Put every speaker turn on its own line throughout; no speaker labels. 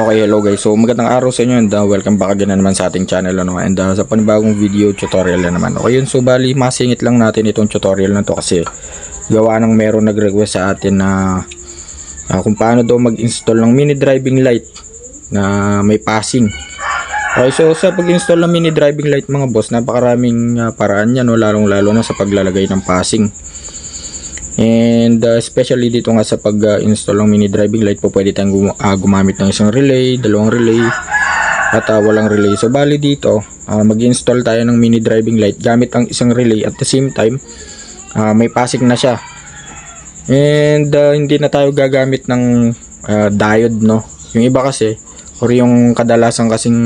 Okay, hello guys. So, magandang araw sa inyo and uh, welcome back again na naman sa ating channel ano, and uh, sa panibagong video tutorial na naman. Okay, yun. So, bali, masingit lang natin itong tutorial na to kasi gawa ng meron nag-request sa atin na uh, kung paano daw mag-install ng mini driving light na may passing. Okay, so sa pag-install ng mini driving light mga boss, napakaraming uh, paraan yan, no? lalong-lalo na sa paglalagay ng passing. And uh, especially dito nga sa pag-install ng mini driving light po pwede tayong gum- ah, gumamit ng isang relay, dalawang relay at ah, walang relay. So bali dito, ah, mag-install tayo ng mini driving light gamit ang isang relay at the same time ah, may passing na siya. And ah, hindi na tayo gagamit ng ah, diode no. Yung iba kasi or yung kadalasan kasing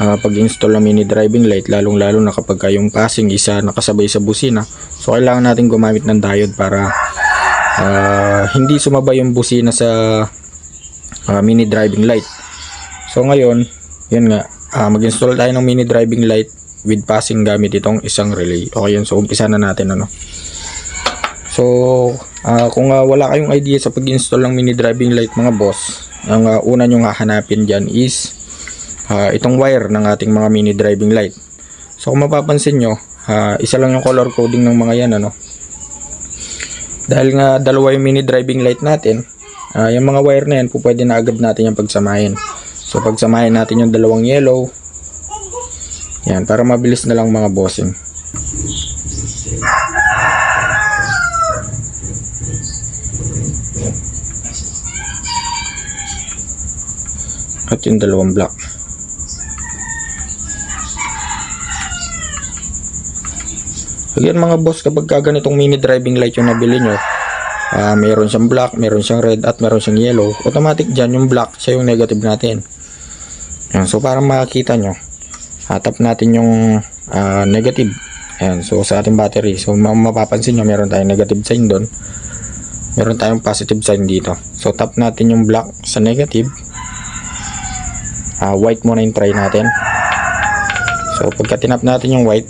ah, pag-install ng mini driving light lalong lalo na kapag ka yung passing isa nakasabay sa busina. So kailangan natin gumamit ng diode para ah, hindi sumabay yung busina sa ah, mini driving light. So ngayon yun nga ah, mag-install tayo ng mini driving light with passing gamit itong isang relay. Okay yun. So umpisa na natin ano. So, ah, kung ah, wala kayong idea sa pag-install ng mini driving light mga boss, ang ah, una nyo hahanapin dyan is ah, itong wire ng ating mga mini driving light. So, kung mapapansin nyo, ah, isa lang yung color coding ng mga yan, ano. Dahil nga dalawa yung mini driving light natin, ah, yung mga wire na yan, po pwede na agad natin yung pagsamahin. So, pagsamahin natin yung dalawang yellow, yan, para mabilis na lang mga bossing. at yung dalawang block. Again mga boss, kapag ka ganitong mini driving light yung nabili nyo, ah meron siyang black, meron siyang red, at meron siyang yellow, automatic dyan yung black, siya yung negative natin. Yan, so para makakita nyo, hatap natin yung ah, negative. Ayan, so sa ating battery, so ma- mapapansin nyo, meron tayong negative sign doon. Meron tayong positive sign dito. So tap natin yung black sa negative, Ah, white muna yung try natin. So, pagka tinap natin yung white,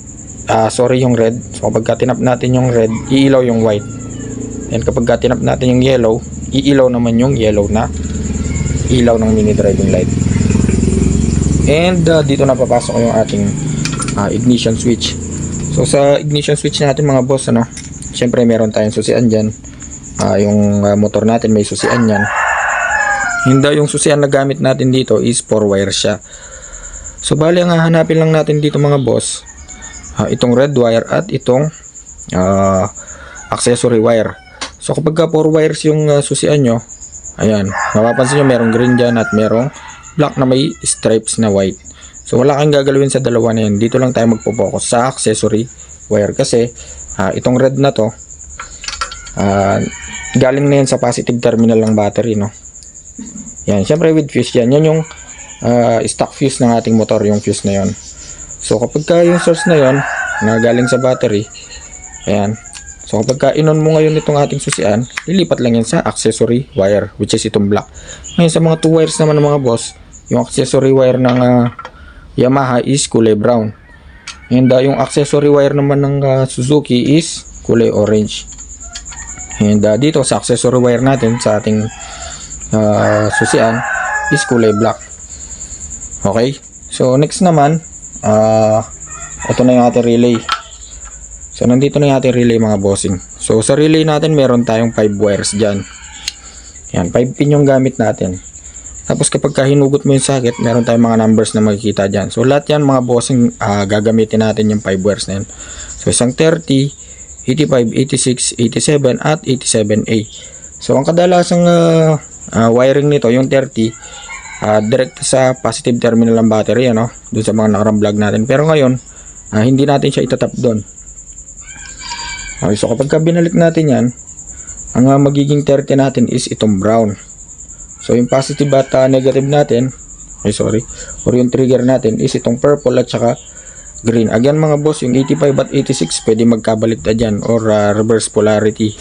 ah, sorry yung red. So, pagka tinap natin yung red, iilaw yung white. And kapag tinap natin yung yellow, iilaw naman yung yellow na ilaw ng mini driving light. And ah, dito na papasok yung ating ah, ignition switch. So, sa ignition switch natin mga boss, ano, syempre meron tayong susian dyan. Ah, yung ah, motor natin may susian yan. Hindi yung susian na gamit natin dito is 4 wire siya. So bali ang hahanapin lang natin dito mga boss, ah, itong red wire at itong ah, accessory wire. So kapag ka 4 wires yung ah, susian nyo, ayan, mapapansin nyo merong green dyan at merong black na may stripes na white. So wala kang gagalawin sa dalawa na yan. Dito lang tayo magpo-focus sa accessory wire kasi ah, itong red na to ah, galing na yan sa positive terminal ng battery no. Yan, syempre with fuse yan. Yan yung ah, stock fuse ng ating motor, yung fuse na yon. So kapag ka yung source na yon na galing sa battery, ayan. So kapag ka inon mo ngayon itong ating susian, lilipat lang yan sa accessory wire, which is itong black. Ngayon sa mga two wires naman ng mga boss, yung accessory wire ng ah, Yamaha is kulay brown. And ah, yung accessory wire naman ng ah, Suzuki is kulay orange. And ah, dito sa accessory wire natin sa ating uh, susian is kulay black. Okay? So, next naman, uh, ito na yung ating relay. So, nandito na yung ating relay mga bossing. So, sa relay natin, meron tayong 5 wires dyan. Yan, 5 pin yung gamit natin. Tapos, kapag ka hinugot mo yung socket, meron tayong mga numbers na makikita dyan. So, lahat yan mga bossing, uh, gagamitin natin yung 5 wires na yan. So, isang 30, 85, 86, 87, at 87A. So, ang kadalasang uh, uh, wiring nito, yung 30, uh, direct sa positive terminal ng battery, ano, dun sa mga nakarang vlog natin. Pero ngayon, uh, hindi natin siya itatap doon. Okay, so kapag ka binalik natin yan, ang uh, magiging 30 natin is itong brown. So, yung positive at uh, negative natin, okay, sorry, or yung trigger natin is itong purple at saka green. Again mga boss, yung 85 at 86 pwede magkabaliktad dyan or uh, reverse polarity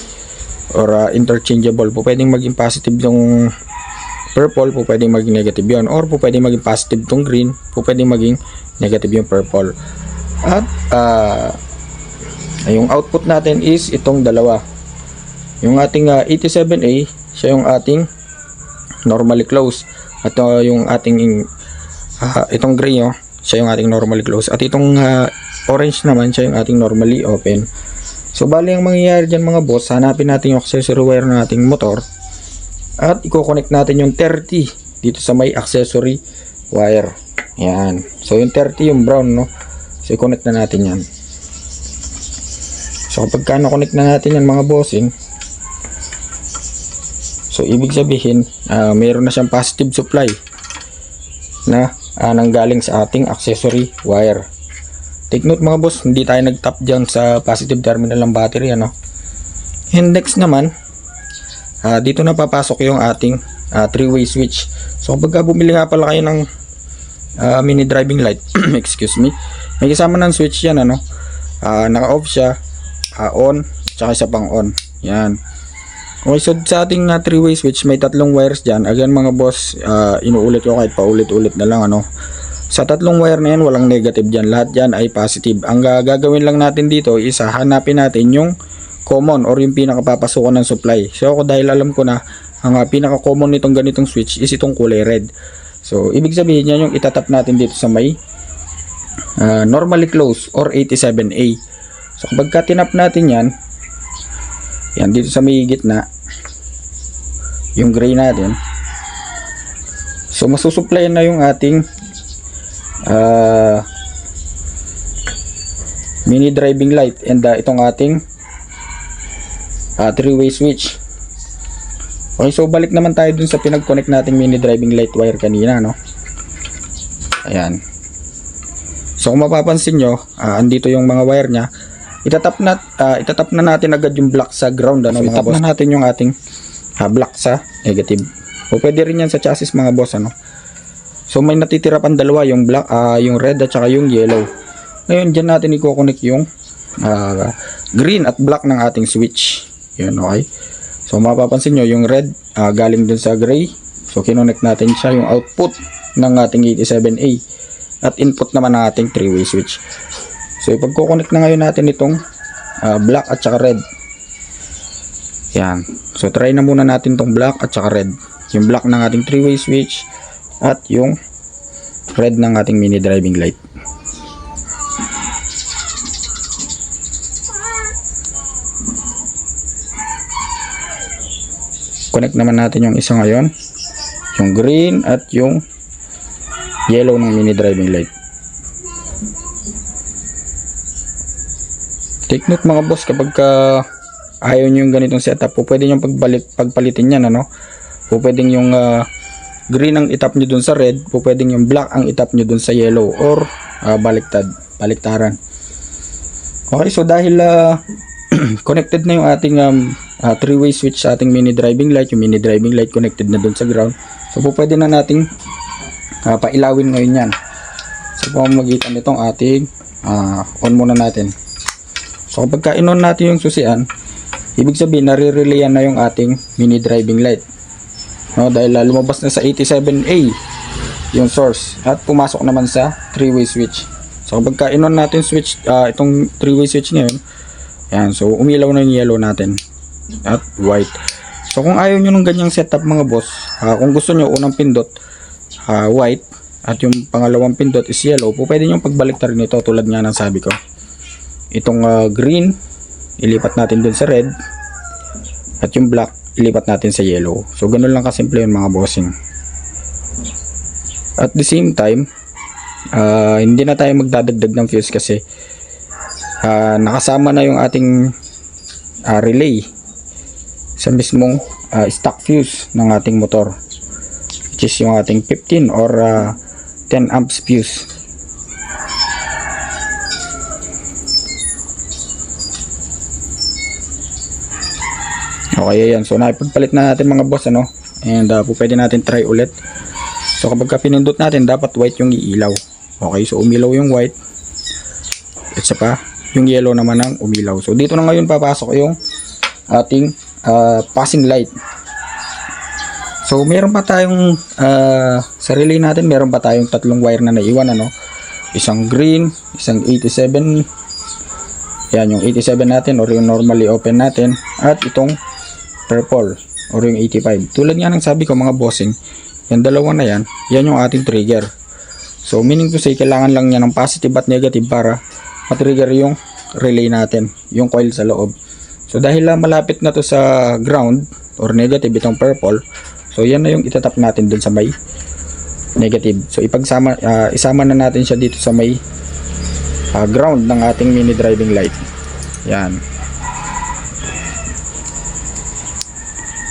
or uh, interchangeable po pwedeng maging positive yung purple po pwedeng maging negative yon or po pwedeng maging positive tong green po pwedeng maging negative yung purple at uh, yung output natin is itong dalawa yung ating uh, 87A siya yung ating normally closed. At uh, yung ating ah, itong gray oh, siya yung ating normally closed. At itong ah, orange naman siya yung ating normally open. So bali ang mangyayari dyan mga boss, hanapin natin yung accessory wire ng ating motor at i-connect natin yung 30 dito sa may accessory wire. Yan. So yung 30 yung brown no. So i-connect na natin yan. So kapag ka na-connect na natin yan mga bossing, so ibig sabihin, ah, mayroon na siyang positive supply na ah, nanggaling sa ating accessory wire. Take note mga boss, hindi tayo nag-tap dyan sa positive terminal ng battery ano. And next naman, ah, dito na papasok yung ating ah, three-way switch. So kapag ka bumili nga pala kayo ng ah, mini driving light, excuse me, may kasama ng switch yan ano. Ah, naka-off siya, ah, on, tsaka isa pang on. Yan. Okay, so sa ating uh, three-way switch, may tatlong wires dyan. Again mga boss, ah, inuulit ko kahit paulit-ulit na lang ano. Sa tatlong wire na yan, walang negative dyan. Lahat dyan ay positive. Ang ga- gagawin lang natin dito is hanapin natin yung common or yung pinakapapasukan ng supply. So ako dahil alam ko na ang ah, pinaka-common nitong ganitong switch is itong kulay red. So ibig sabihin yan yung itatap natin dito sa may ah, normally closed or 87A. So kapag ka tinap natin yan, yan dito sa may gitna, yung gray natin. So masusupply na yung ating ah, mini driving light and ah, itong ating ah, three-way switch. Okay, so balik naman tayo dun sa pinag-connect nating mini driving light wire kanina, no? Ayan. So kung mapapansin nyo, ah, andito yung mga wire niya. Itatap na ah, itatap na natin agad yung black sa ground ano, mga boss. na natin yung ating ah, black sa negative. O pwede rin yan sa chassis mga boss ano. So may natitira pang dalawa yung black, ah, yung red at saka yung yellow. Ngayon diyan natin i-connect yung ah, green at black ng ating switch. Yun, okay. So mapapansin nyo yung red ah, galing dun sa gray. So kinonect natin siya yung output ng ating 87A at input naman ng ating three-way switch. So ipagko-connect na ngayon natin itong ah, black at saka red. Yan. So try na muna natin tong black at saka red. Yung black ng ating three-way switch at yung red ng ating mini driving light. Connect naman natin yung isa ngayon. Yung green at yung yellow ng mini driving light. Take note mga boss kapag ka ayaw nyo yung ganitong setup po pwede nyo pagbalit, pagpalitin yan ano po pwedeng yung ah, green ang itap nyo dun sa red po pwedeng yung black ang itap nyo dun sa yellow or ah, baliktad baliktaran okay so dahil ah, connected na yung ating um, ah, three-way switch sa ating mini driving light yung mini driving light connected na dun sa ground so po pwede na nating ah, pailawin ngayon yan sa pamamagitan nitong ating ah, on muna natin So kapag ka in-on natin yung susian, ibig sabihin nare-relayan na yung ating mini driving light. No, dahil uh, lumabas na sa 87A yung source at pumasok naman sa three-way switch. So kapag ka in-on natin switch ah, itong three-way switch ngayon, yan, so umilaw na yung yellow natin at white. So kung ayaw nyo ng ganyang setup mga boss, ah, kung gusto nyo unang pindot ah, white at yung pangalawang pindot is yellow, po pwede nyo pagbalik rin ito tulad nga ng sabi ko. Itong ah, green ilipat natin dun sa red at yung black ilipat natin sa yellow. So ganun lang kasimple yun mga bossing. At the same time ah, hindi na tayo magdadagdag ng fuse kasi ah, nakasama na yung ating ah, relay sa mismong ah, stock fuse ng ating motor which is yung ating 15 or ah, 10 amps fuse Okay, ayan. So, naipagpalit na natin mga boss, ano? And, uh, po pwede natin try ulit. So, kapag ka pinindot natin, dapat white yung iilaw. Okay, so umilaw yung white. At sa pa, yung yellow naman ang umilaw. So, dito na ngayon papasok yung ating uh, passing light. So, meron pa tayong uh, sa relay natin, meron pa tayong tatlong wire na naiwan, ano? Isang green, isang 87 yan yung 87 natin or yung normally open natin at itong purple or yung 85. Tulad nga ng sabi ko mga bossing, yung dalawa na yan, yan yung ating trigger. So meaning to say, kailangan lang niya ng positive at negative para matrigger yung relay natin, yung coil sa loob. So dahil lang malapit na to sa ground or negative itong purple, so yan na yung itatap natin dun sa may negative. So ipagsama ah, isama na natin siya dito sa may ah, ground ng ating mini driving light. Yan.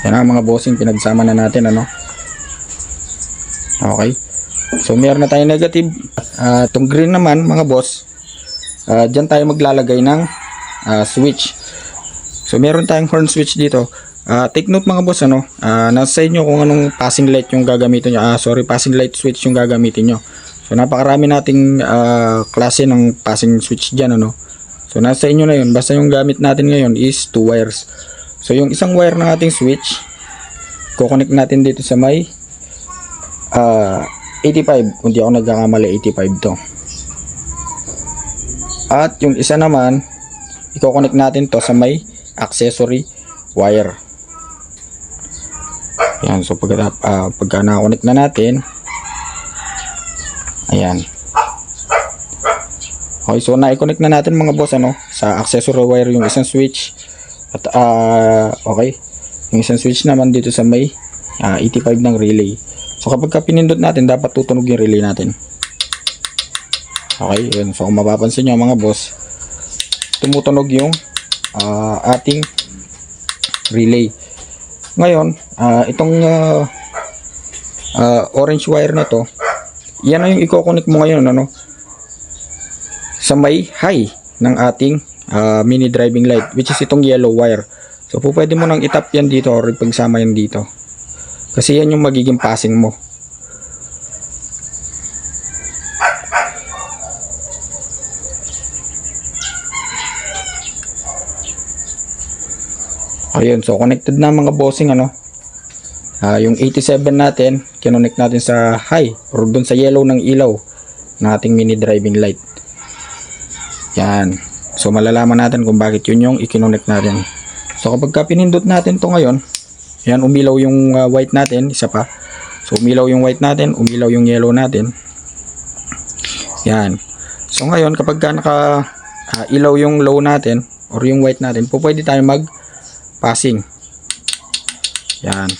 Yan ang mga bossing pinagsama na natin ano. Okay. So meron na tayong negative. Ah, itong green naman mga boss, ah diyan tayo maglalagay ng ah, switch. So meron tayong horn switch dito. Ah, take note mga boss ano, ah, nasa inyo kung anong passing light yung gagamitin nyo. Ah, sorry, passing light switch yung gagamitin nyo. So napakarami nating ah, klase ng passing switch diyan ano. So nasa inyo na yun. Basta yung gamit natin ngayon is two wires. So yung isang wire ng ating switch, kukonek natin dito sa may ah 85. Kung di ako nagkakamali, 85 to. At yung isa naman, i-connect natin to sa may accessory wire. Yan, so pag, uh, pagka na-connect na natin, ayan. Okay, so na-connect na natin mga boss ano, sa accessory wire yung isang switch. At ah, okay, yung isang switch naman dito sa may ah, 85 ng relay. So kapag ka pinindot natin, dapat tutunog yung relay natin. Okay, yun. So kung mapapansin nyo mga boss, tumutunog yung ah, ating relay. Ngayon, ah, itong ah, ah, orange wire na to, yan na yung i-connect mo ngayon ano, sa may high ng ating ah, mini driving light which is itong yellow wire. So po pwede mo nang itap yan dito or ipagsama yan dito. Kasi yan yung magiging passing mo. Ayun, so connected na mga bossing ano. Ah, yung 87 natin, kinonect natin sa high or dun sa yellow ng ilaw ng ating mini driving light. Yan. So malalaman natin kung bakit yun yung ikinonect natin. So kapag ka pinindot natin to ngayon, yan umilaw yung ah, white natin, isa pa. So umilaw yung white natin, umilaw yung yellow natin. Yan. So ngayon kapag ka naka ah, ilaw yung low natin or yung white natin, po pwede tayo mag passing. Yan.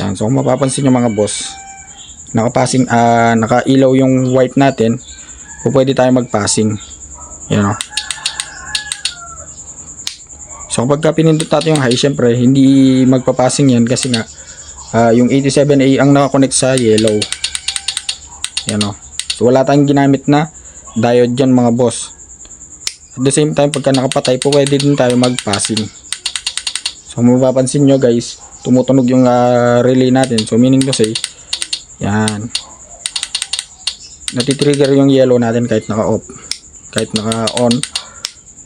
Yan. So kung mapapansin nyo mga boss, naka-passing, ah, naka-ilaw yung white natin, po pwede tayo mag-passing. Yan o. So kapag ka pinindot natin yung high, syempre hindi magpa-passing yan kasi nga ah, yung 87A ang nakakonect sa yellow. Yan o. So wala tayong ginamit na diode dyan mga boss. At the same time, pagka nakapatay po, pwede din tayo mag-passing. So mapapansin nyo guys, tumutunog yung ah, relay natin. So meaning to say, yan. Natitrigger yung yellow natin kahit naka-off. Kahit naka-on.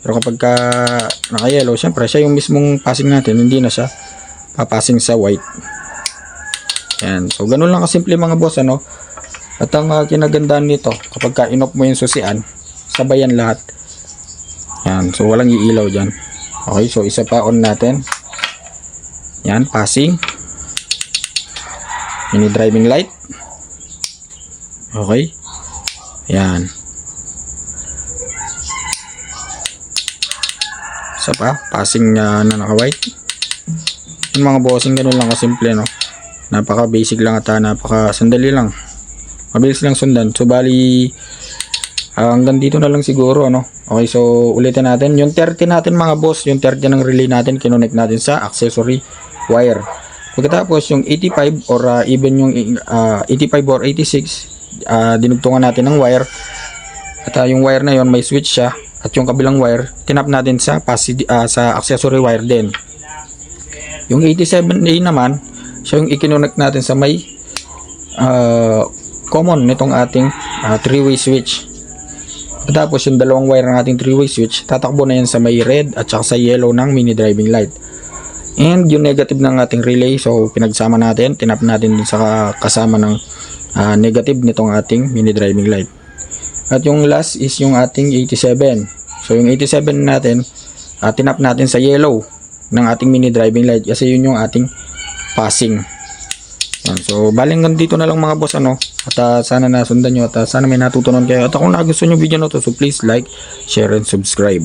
Pero kapag ka naka-yellow, syempre siya yung mismong passing natin, hindi na siya papasing sa white. Yan. So ganun lang kasimple mga boss ano. At ang ah, kinagandaan nito, kapag ka in-off mo yung susian, sabayan lahat. Yan. So walang iilaw dyan. Okay, so isa pa on natin. Yan, passing. Mini driving light. Okay. Yan. Isa pa, passing uh, na naka-white. Yung mga bossing, ganun lang kasimple, no? Napaka basic lang at napaka sandali lang. Mabilis lang sundan. So, bali, ah, hanggang dito na lang siguro, ano? Okay, so, ulitin natin. Yung 30 natin, mga boss, yung 30 ng relay natin, kinonect natin sa accessory wire. Pagkatapos, yung 85 or ah, even yung ah, 85 or 86, ah, dinugtungan natin ng wire. At ah, yung wire na yon may switch siya. At yung kabilang wire, tinap natin sa, ah, sa accessory wire din. Yung 87A naman, siya yung ikinonect natin sa may ah, common nitong ating ah, three-way switch. Tapos yung dalawang wire ng ating three-way switch, tatakbo na yan sa may red at saka sa yellow ng mini driving light. And yung negative ng ating relay, so pinagsama natin, tinap natin sa kasama ng ah, negative nitong ating mini driving light. At yung last is yung ating 87. So yung 87 natin, ah, tinap natin sa yellow ng ating mini driving light kasi yun yung ating passing. So, baling dito na lang mga boss ano. At ah, sana nasundan nyo at ah, sana may natutunan kayo. At kung nagustuhan yung video na to, so please like, share, and subscribe.